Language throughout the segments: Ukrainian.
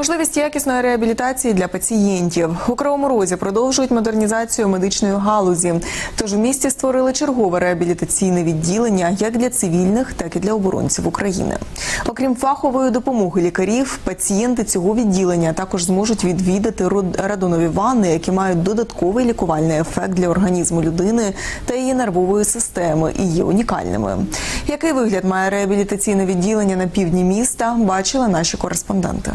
Можливість якісної реабілітації для пацієнтів у Кривому Розі продовжують модернізацію медичної галузі. Тож у місті створили чергове реабілітаційне відділення як для цивільних, так і для оборонців України. Окрім фахової допомоги лікарів, пацієнти цього відділення також зможуть відвідати радонові ванни, які мають додатковий лікувальний ефект для організму людини та її нервової системи і є унікальними. Який вигляд має реабілітаційне відділення на півдні міста? Бачили наші кореспонденти.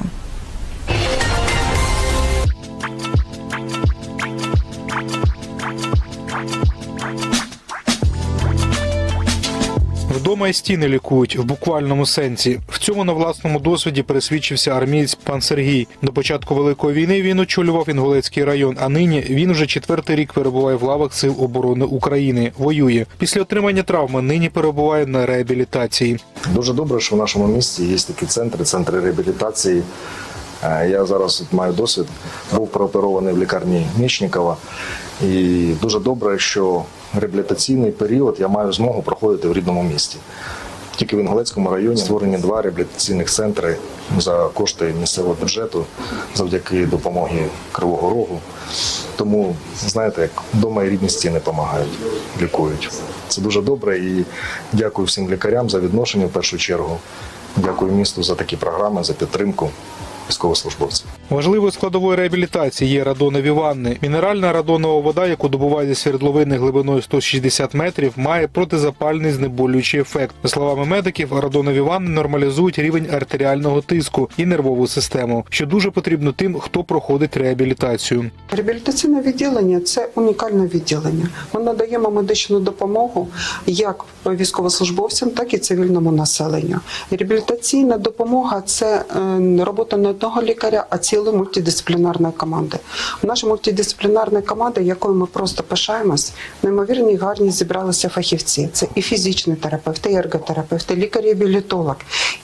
Вдома і стіни лікують в буквальному сенсі. В цьому на власному досвіді пересвідчився армієць пан Сергій. До початку великої війни він очолював Інгулецький район. А нині він вже четвертий рік перебуває в лавах сил оборони України. Воює після отримання травми. Нині перебуває на реабілітації. Дуже добре, що в нашому місті є такі центри, центри реабілітації. Е, Я зараз маю досвід, був прооперований в лікарні Мічникова. І дуже добре, що реабілітаційний період я маю змогу проходити в рідному місті. Тільки в Інгулецькому районі створені два реабілітаційних центри за кошти місцевого бюджету завдяки допомоги Кривого Рогу. Тому, знаєте, як вдома і рідні стіни допомагають, лікують. Це дуже добре і дякую всім лікарям за відношення в першу чергу. Дякую місту за такі програми, за підтримку військовослужбовців. Важливою складовою реабілітації є радонові ванни. Мінеральна радонова вода, яку добувають зі свердловини глибиною 160 метрів, має протизапальний знеболюючий ефект. За словами медиків, радонові ванни нормалізують рівень артеріального тиску і нервову систему, що дуже потрібно тим, хто проходить реабілітацію. Реабілітаційне відділення це унікальне відділення. Ми надаємо медичну допомогу як військовослужбовцям, так і цивільному населенню. Реабілітаційна допомога це е, робота не одного лікаря, а цілої мультидисциплінарної команди. Наша мультидисциплінарна команда, якою ми просто пишаємось, неймовірні гарні зібралися фахівці. Це і фізичний терапевт, і ерготерапевт, і лікар-реабілітолог,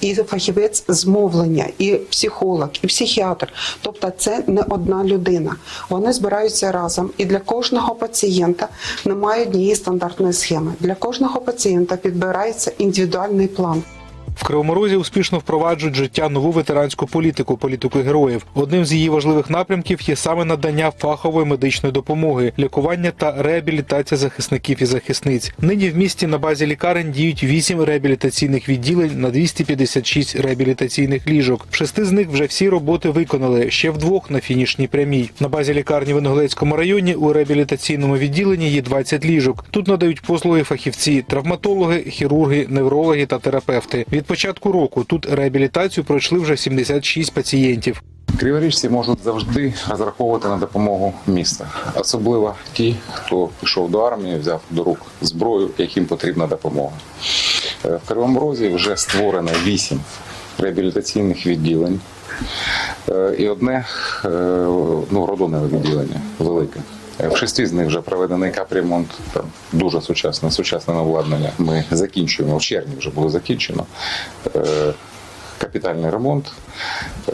і фахівець з мовлення, і психолог, і психіатр. Тобто, це не одна людина. Вони збираються разом, і для кожного пацієнта немає однієї стандартної схеми. Для кожного пацієнта підбирається індивідуальний план. В Кривому Розі успішно впроваджують життя нову ветеранську політику, політику героїв. Одним з її важливих напрямків є саме надання фахової медичної допомоги, лікування та реабілітація захисників і захисниць. Нині в місті на базі лікарень діють вісім реабілітаційних відділень на 256 реабілітаційних ліжок. В шести з них вже всі роботи виконали. Ще в двох на фінішній прямій. На базі лікарні в Інгулецькому районі у реабілітаційному відділенні є 20 ліжок. Тут надають послуги фахівці, травматологи, хірурги, неврологи та терапевти. Від початку року тут реабілітацію пройшли вже 76 пацієнтів. Криворіжці можуть завжди розраховувати на допомогу міста, особливо ті, хто пішов до армії, взяв до рук зброю, яким потрібна допомога. Е, В Кривому Розі вже створено вісім реабілітаційних відділень Е, і одне е, ну, родонне відділення велике. Е, В шести з них вже проведений капремонт, там дуже сучасне, сучасне обладнання. Ми закінчуємо в червні вже було закінчено. Капітальний ремонт,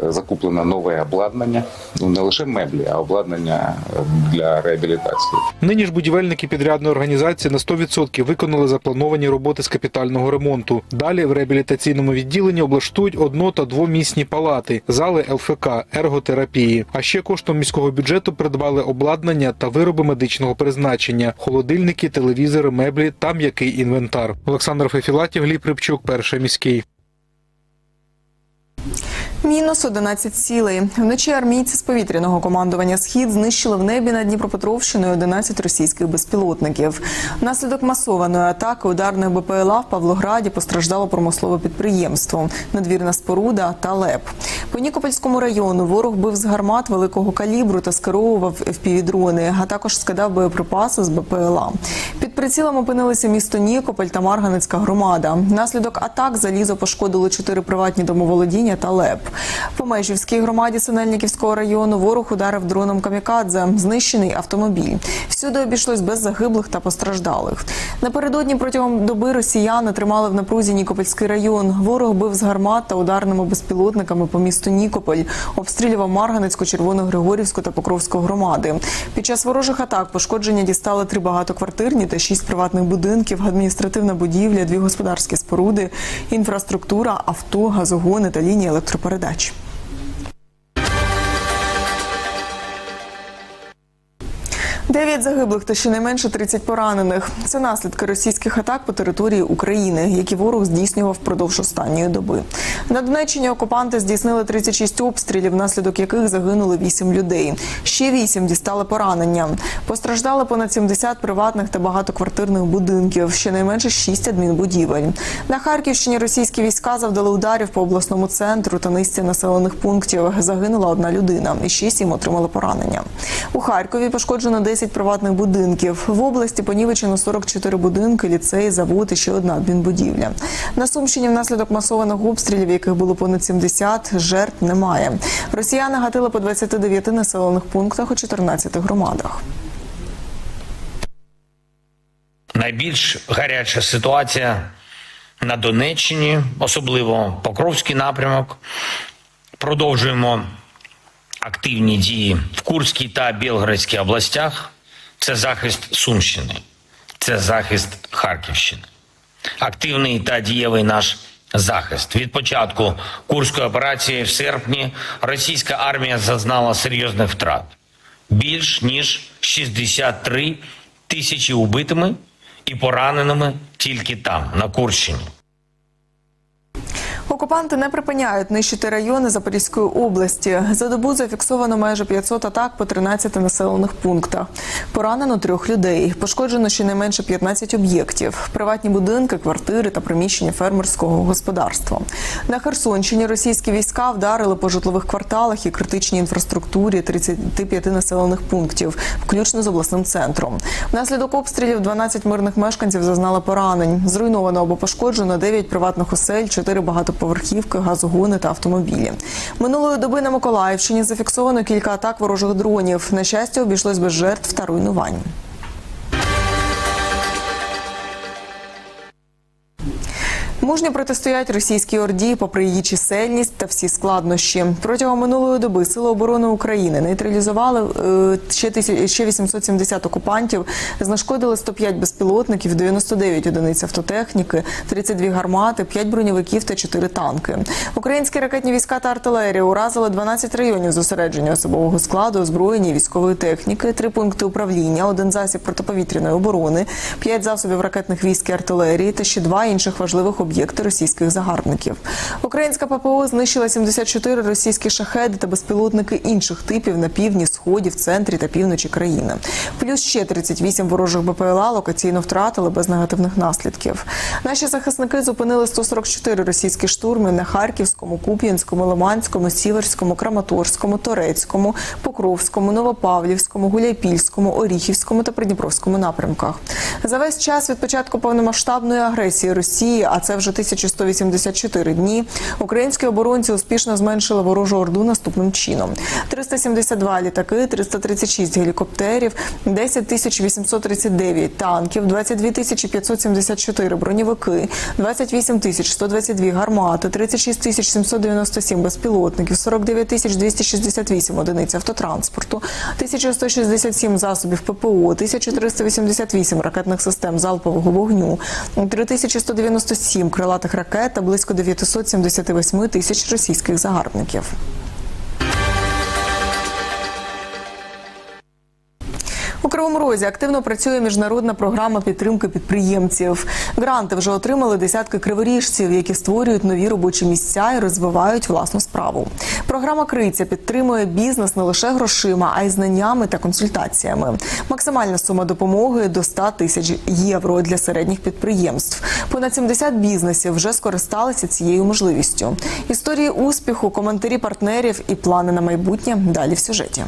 е, закуплено нове обладнання, ну не лише меблі, а обладнання е, для реабілітації. Нині ж будівельники підрядної організації на 100% виконали заплановані роботи з капітального ремонту. Далі в реабілітаційному відділенні облаштують одно- та двомісні палати, зали ЛФК, ерготерапії. А ще коштом міського бюджету придбали обладнання та вироби медичного призначення, холодильники, телевізори, меблі та м'який інвентар. Олександр Фефілатів, Гліб Рибчук, перший міський. Мінус 11 цілей. Вночі армійці з повітряного командування Схід знищили в небі над Дніпропетровщиною 11 російських безпілотників. Внаслідок масованої атаки ударних БПЛА в Павлограді постраждало промислове підприємство, надвірна споруда та ЛЕП. По Нікопольському району ворог бив з гармат великого калібру та скеровував впівдрони, а також скидав боєприпаси з БПЛА. Прицілом опинилися місто Нікополь та Марганецька громада. Внаслідок атак залізо пошкодили чотири приватні домоволодіння та ЛЕП. По Межівській громаді Синельниківського району ворог ударив дроном камікадзе. Знищений автомобіль. Всюди обійшлось без загиблих та постраждалих. Напередодні протягом доби росіяни тримали в напрузі Нікопольський район. Ворог бив з гармат та ударними безпілотниками по місту Нікополь. Обстрілював Марганецьку, Червоногригорівську та Покровську громади. Під час ворожих атак пошкодження дістали три багатоквартирні та шість приватних будинків, адміністративна будівля, дві господарські споруди, інфраструктура, авто, газогони та лінії електропередач. Дев'ять загиблих та щонайменше 30 поранених. Це наслідки російських атак по території України, які ворог здійснював впродовж останньої доби. На Донеччині окупанти здійснили 36 обстрілів, внаслідок яких загинули 8 людей. Ще 8 дістали поранення. Постраждали понад 70 приватних та багатоквартирних будинків, щонайменше 6 адмінбудівель. На Харківщині російські війська завдали ударів по обласному центру та низці населених пунктів. Загинула одна людина, і ще сім отримали поранення. У Харкові пошкоджено 10 приватних будинків. В області понівечено 44 будинки, ліцей, завод і ще одна адмінбудівля. На Сумщині внаслідок масованих обстрілів, яких було понад 70, жертв немає. Росіяни гатили по 29 населених пунктах у 14 громадах. Найбільш гаряча ситуація на Донеччині, особливо Покровський напрямок. Продовжуємо активні дії в Курській та Білградській областях. Це захист Сумщини, це захист Харківщини. Активний та дієвий наш захист. Від початку курської операції в серпні російська армія зазнала серйозних втрат. Більш ніж 63 тисячі убитими і пораненими тільки там, на Курщині. Окупанти не припиняють нищити райони Запорізької області. За добу зафіксовано майже 500 атак по 13 населених пунктах. Поранено трьох людей. Пошкоджено щонайменше 15 об'єктів: приватні будинки, квартири та приміщення фермерського господарства. На Херсонщині російські війська вдарили по житлових кварталах і критичній інфраструктурі 35 населених пунктів, включно з обласним центром. Внаслідок обстрілів 12 мирних мешканців зазнали поранень. Зруйновано або пошкоджено 9 приватних осель, 4 багатоповерхівки, газогони та автомобілі. Минулої доби на Миколаївщині зафіксовано кілька атак ворожих дронів. На щастя, обійшлось без жертв та руйнувань. Мужньо протистоять російській орді, попри її чисельність та всі складнощі. Протягом минулої доби Сили оборони України нейтралізували е, ще тисяч- ще 870 окупантів, знешкодили 105 безпілотників, 99 одиниць автотехніки, 32 гармати, 5 броньовиків та 4 танки. Українські ракетні війська та артилерія уразили 12 районів зосередження особового складу, озброєння, військової техніки, 3 пункти управління, один засіб протиповітряної оборони, 5 засобів ракетних військ і артилерії та ще два інших важливих об'єкти російських загарбників. Українська ППО знищила 74 російські шахеди та безпілотники інших типів на півдні, сході, в центрі та півночі країни. Плюс ще 38 ворожих БПЛА локаційно втратили без негативних наслідків. Наші захисники зупинили 144 російські штурми на Харківському, Куп'янському, Лиманському, Сіверському, Краматорському, Торецькому, Покровському, Новопавлівському, Гуляйпільському, Оріхівському та Придніпровському напрямках. За весь час від початку повномасштабної агресії Росії, а це вже 1184 дні, українські оборонці успішно зменшили ворожу орду наступним чином: 372 літаки, 336 гелікоптерів, 10 тисяч 839 танків, 22 тисячі 574 броньовики, 28 тисяч 122 гармати, 36 тисяч 797 безпілотників, 49 тисяч 268 одиниць автотранспорту, 1167 засобів ППО, 1388 ракетних систем залпового вогню, 3197 крилатих ракет та близько 978 тисяч російських загарбників. Кривому Розі активно працює міжнародна програма підтримки підприємців. Гранти вже отримали десятки криворіжців, які створюють нові робочі місця і розвивають власну справу. Програма Криця підтримує бізнес не лише грошима, а й знаннями та консультаціями. Максимальна сума допомоги до 100 тисяч євро для середніх підприємств. Понад 70 бізнесів вже скористалися цією можливістю. Історії успіху, коментарі партнерів і плани на майбутнє далі в сюжеті.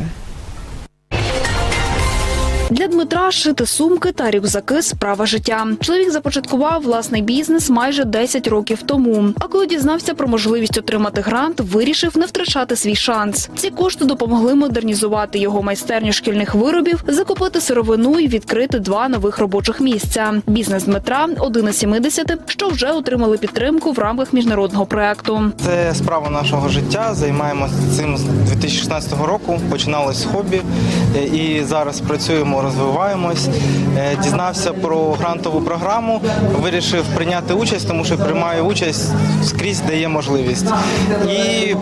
Дмитра шити сумки та рюкзаки справа життя. Чоловік започаткував власний бізнес майже 10 років тому. А коли дізнався про можливість отримати грант, вирішив не втрачати свій шанс. Ці кошти допомогли модернізувати його майстерню шкільних виробів, закупити сировину і відкрити два нових робочих місця. Бізнес Дмитра один із 70, що вже отримали підтримку в рамках міжнародного проекту. Це справа нашого життя. Займаємося цим з 2016 року. Починалось з хобі е, і зараз працюємо, розвиваємось. Е, Дізнався про грантову програму. Вирішив прийняти участь, тому що приймаю участь скрізь, де є можливість. І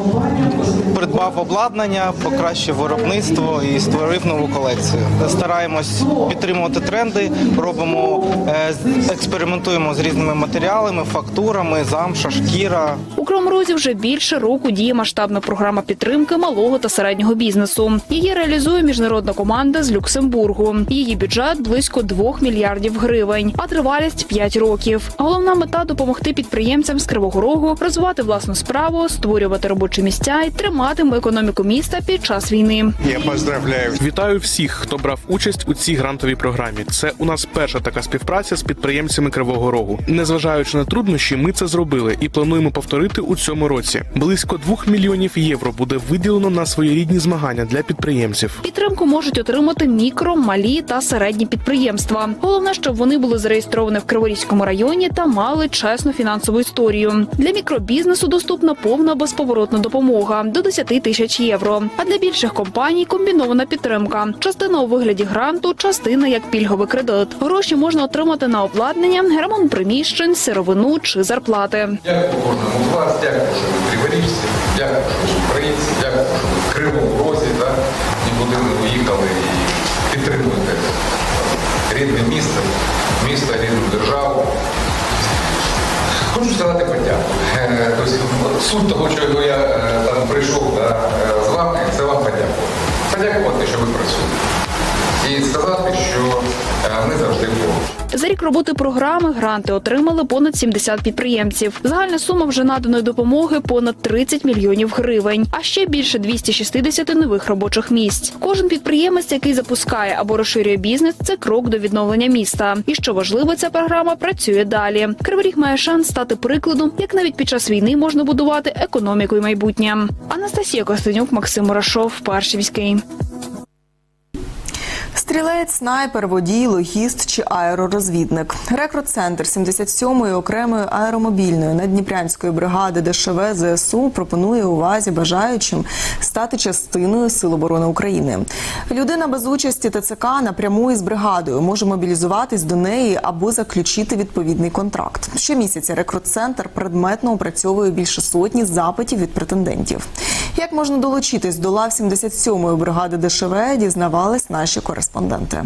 придбав обладнання, покращив виробництво і створив нову колекцію. Стараємось підтримувати тренди, робимо, е, експериментуємо з різними матеріалами, фактурами, замша, шкіра. Кривому Розі вже більше року діє масштабна програма підтримки малого та середнього бізнесу. Її реалізує міжнародна команда з Люксембургу. Її бюджет близько 2 мільярдів гривень, а тривалість 5 років. Головна мета допомогти підприємцям з Кривого Рогу розвивати власну справу, створювати робочі місця і тримати економіку міста під час війни. Я поздравляю. Вітаю всіх, хто брав участь у цій грантовій програмі. Це у нас перша така співпраця з підприємцями Кривого Рогу. Незважаючи на труднощі, ми це зробили і плануємо повторити у цьому році. Близько 2 мільйонів євро буде виділено на своєрідні змагання для підприємців. Підтримку можуть отримати мікро, малі та середні підприємства. Головне, щоб вони були зареєстровані в Криворізькому районі та мали чесну фінансову історію. Для мікробізнесу доступна повна безповоротна допомога до 10 тисяч євро. А для більших компаній комбінована підтримка. Частина у вигляді гранту, частина як пільговий кредит. Гроші можна отримати на обладнання, ремонт приміщень, сировину чи зарплати. Дякую вас, дякую, що ви криворіжці, дякую, що ви українці, дякую, що ви в Кривому Розі, да? нікуди не уїхали і підтримуєте рідне місто, місто, рідну державу. Хочу сказати подяку. Е, Тобто, суть того, чого я е, там прийшов да, е, з вами, це вам подякувати. Подякувати, що ви працюєте. І сказати, що ми завжди поруч. За рік роботи програми гранти отримали понад 70 підприємців. Загальна сума вже наданої допомоги понад 30 мільйонів гривень, а ще більше 260 нових робочих місць. Кожен підприємець, який запускає або розширює бізнес, це крок до відновлення міста. І що важливо, ця програма працює далі. Кривий Ріг має шанс стати прикладом, як навіть під час війни можна будувати економіку і майбутнє. Анастасія Костенюк, Максим Мурашов, перший міський. Стрілець, снайпер, водій, логіст чи аеророзвідник. Рекрут-центр 77-ї окремої аеромобільної наддніпрянської бригади ДШВ ЗСУ пропонує увазі бажаючим стати частиною Сил оборони України. Людина без участі ТЦК напряму із бригадою може мобілізуватись до неї або заключити відповідний контракт. Щомісяця рекрут-центр предметно опрацьовує більше сотні запитів від претендентів. Як можна долучитись до лав 77-ї бригади ДШВ, дізнавались наші кореспонденти. ondan da.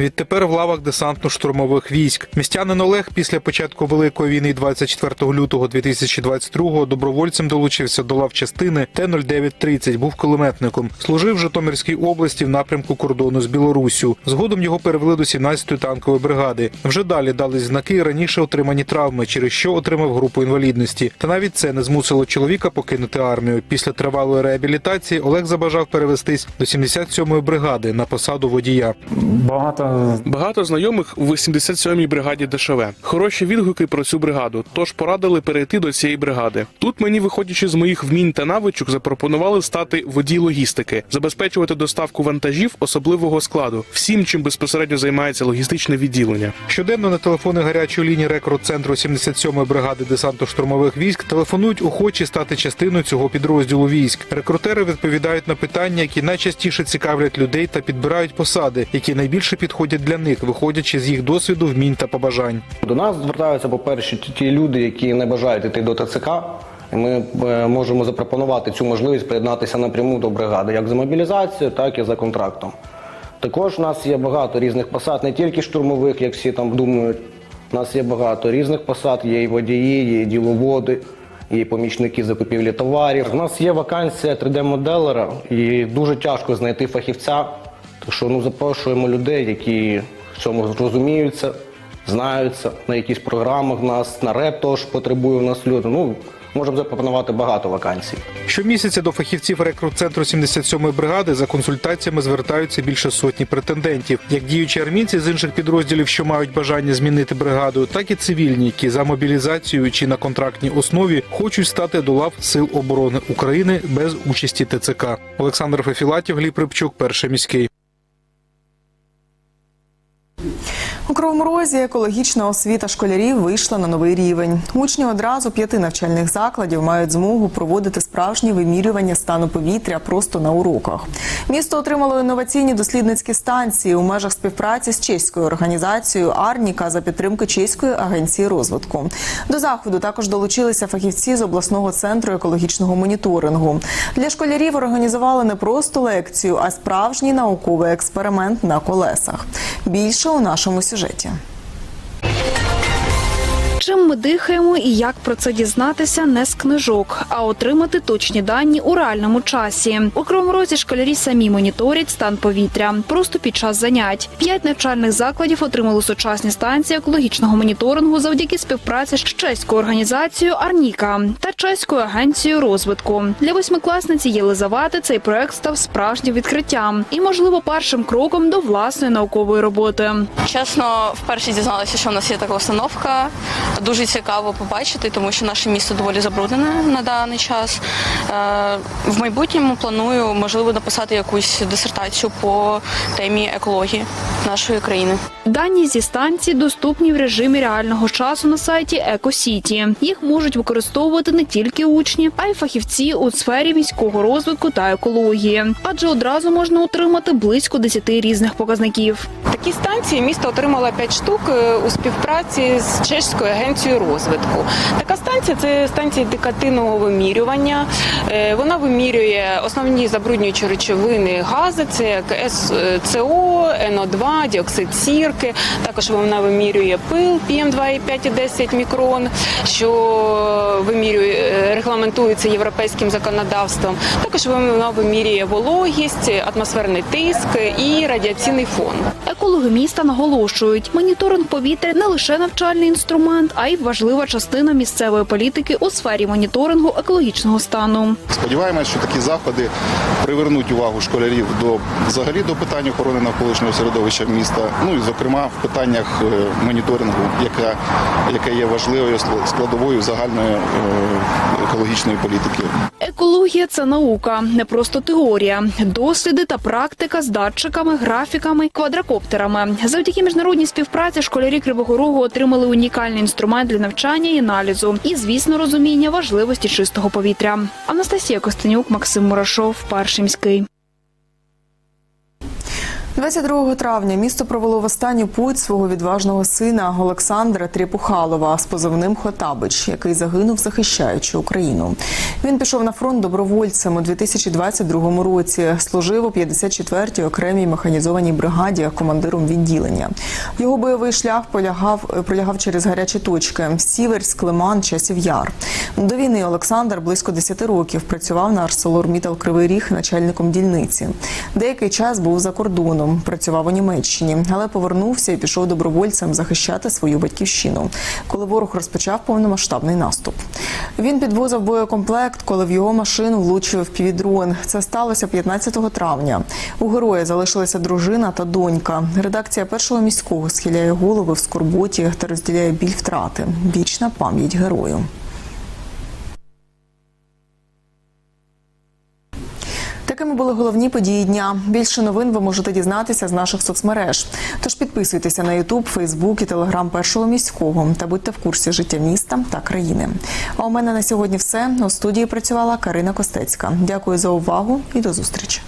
Відтепер в лавах десантно-штурмових військ. Містянин Олег після початку Великої війни 24 лютого 2022 добровольцем долучився до лав частини Т-0930, був кулеметником. Служив в Житомирській області в напрямку кордону з Білоруссю. Згодом його перевели до 17-ї танкової бригади. Вже далі дали знаки раніше отримані травми, через що отримав групу інвалідності. Та навіть це не змусило чоловіка покинути армію. Після тривалої реабілітації Олег забажав перевестись до 77-ї бригади на посаду водія. Багато Багато знайомих в 87-й бригаді ДШВ. Хороші відгуки про цю бригаду, тож порадили перейти до цієї бригади. Тут мені, виходячи з моїх вмінь та навичок, запропонували стати водій логістики, забезпечувати доставку вантажів особливого складу, всім, чим безпосередньо займається логістичне відділення. Щоденно на телефони гарячої лінії рекрут-центру 77-ї бригади десантно-штурмових військ телефонують охочі стати частиною цього підрозділу військ. Рекрутери відповідають на питання, які найчастіше цікавлять людей та підбирають посади, які найбільше підходять для них, виходячи з їх досвіду, вмінь та побажань. До нас звертаються, по-перше, ті- ті люди, які не бажають йти до ТЦК. Ми е, можемо запропонувати цю можливість приєднатися напряму до бригади, як за мобілізацією, так і за контрактом. Також у нас є багато різних посад, не тільки штурмових, як всі там думають. У нас є багато різних посад, є і водії, є і діловоди, є і помічники закупівлі товарів. У нас є вакансія 3D-моделера, і дуже тяжко знайти фахівця. Так що ну, запрошуємо людей, які в цьому розуміються, знаються на якісь програмах нас, на реп теж потребує у нас люди. Ну, можемо запропонувати багато вакансій. Щомісяця до фахівців рекрут-центру 77-ї бригади за консультаціями звертаються більше сотні претендентів, як діючі армійці з інших підрозділів, що мають бажання змінити бригаду, так і цивільні, які за мобілізацією чи на контрактній основі хочуть стати до лав сил оборони України без участі ТЦК. Олександр Фефілатів, Гліб Рибчук, перший міський. У Кривому Розі екологічна освіта школярів вийшла на новий рівень. Учні одразу п'яти навчальних закладів мають змогу проводити справжні вимірювання стану повітря просто на уроках. Місто отримало інноваційні дослідницькі станції у межах співпраці з чеською організацією Арніка за підтримки чеської агенції розвитку. До заходу також долучилися фахівці з обласного центру екологічного моніторингу. Для школярів організували не просто лекцію, а справжній науковий експеримент на колесах. Більше у нашому сюжеті сюжеті. Чим ми дихаємо і як про це дізнатися не з книжок, а отримати точні дані у реальному часі. У Кривому Розі школярі самі моніторять стан повітря просто під час занять. П'ять навчальних закладів отримали сучасні станції екологічного моніторингу завдяки співпраці з чеською організацією Арніка та чеською агенцією розвитку. Для восьмикласниці Єлизавети цей проект став справжнім відкриттям і, можливо, першим кроком до власної наукової роботи. Чесно, вперше дізналася, що в нас є така установка. Дуже цікаво побачити, тому що наше місто доволі забруднене на даний час. Е, В майбутньому планую, можливо, написати якусь дисертацію по темі екології нашої країни. Дані зі станції доступні в режимі реального часу на сайті Екосіті. Їх можуть використовувати не тільки учні, а й фахівці у сфері міського розвитку та екології, адже одразу можна отримати близько 10 різних показників. Такі станції місто отримало 5 штук е, у співпраці з чеською агенцією розвитку. Така станція це станція індикативного вимірювання. Е, Вона вимірює основні забруднюючі речовини гази, це як СО, НО2, діоксид сірки. Також вона вимірює пил PM2,5 і 10 мікрон, що вимірює е, регламентується європейським законодавством. Також вона вимірює вологість, атмосферний тиск і радіаційний фон. Екологи міста наголошують, моніторинг повітря не лише навчальний інструмент, а й важлива частина місцевої політики у сфері моніторингу екологічного стану. Сподіваємось, що такі заходи привернуть увагу школярів до взагалі до питань охорони навколишнього середовища міста. Ну і зокрема в питаннях е, моніторингу, яка яке є важливою складовою загальної е, екологічної політики. Екологія це наука, не просто теорія, досліди та практика з датчиками, графіками, квадрокоптерами. Завдяки міжнародній співпраці школярі Кривого Рогу отримали унікальний інструмент для навчання і аналізу, і, звісно, розуміння важливості чистого повітря. Анастасія Костенюк, Максим Мурашов, перший міський. 22 травня місто провело в останню путь свого відважного сина Олександра Тріпухалова з позивним Хотабич, який загинув, захищаючи Україну. Він пішов на фронт добровольцем у 2022 році. Служив у 54-й окремій механізованій бригаді командиром відділення. Його бойовий шлях полягав пролягав через гарячі точки: Сіверськ, Лиман, Часів Яр. До війни Олександр близько 10 років працював на ArcelorMittal Кривий Ріг начальником дільниці. Деякий час був за кордоном, працював у Німеччині, але повернувся і пішов добровольцем захищати свою батьківщину, коли ворог розпочав повномасштабний наступ. Він підвозив боєкомплект, коли в його машину влучив півдрон. Це сталося 15 травня. У героя залишилася дружина та донька. Редакція першого міського схиляє голови в скорботі та розділяє біль втрати. Вічна пам'ять герою. Такими були головні події дня. Більше новин ви можете дізнатися з наших соцмереж. Тож підписуйтеся на Ютуб, Фейсбук і Телеграм першого міського та будьте в курсі життя міста та країни. А у мене на сьогодні все. У студії працювала Карина Костецька. Дякую за увагу і до зустрічі.